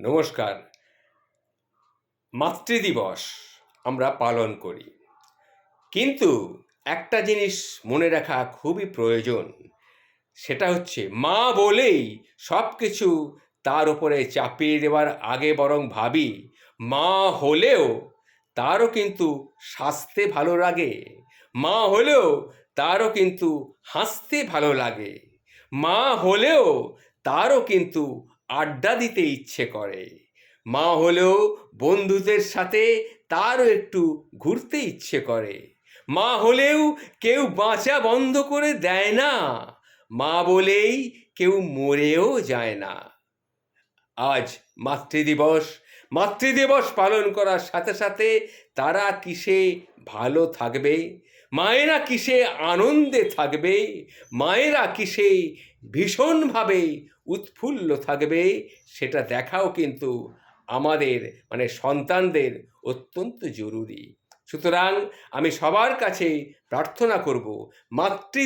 নমস্কার। মাতৃদিবস আমরা পালন করি। কিন্তু একটা জিনিস মনে রাখা খুবই প্রয়োজন, সেটা হচ্ছে মা বলেই সব কিছু তার উপরে চাপিয়ে দেওয়ার আগে বরং ভাবি, মা হলেও তারও কিন্তু সাজতে ভালো লাগে, মা হলেও তারও কিন্তু হাসতে ভালো লাগে, মা হলেও তারও কিন্তু আড্ডা দিতে ইচ্ছে করে। মা হলেও বন্ধুদের সাথে তারও একটু ঘুরতে ইচ্ছে করে। মা হলেও কেউ বাঁচা বন্ধ করে দেয় না। মা বলেই কেউ মরেও যায় না। আজ মাতৃদিবস মাতৃদিবস পালন করার সাথে সাথে তারা কিসে ভালো থাকবে? মায়েরা কিসে আনন্দে থাকবে? মায়েরা কিসে ভীষণভাবে উৎফুল্ল থাকবে? সেটা দেখাও কিন্তু আমাদের মানে সন্তানদের অত্যন্ত জরুরি। সুতরাং আমি সবার কাছে প্রার্থনা করব মাতৃ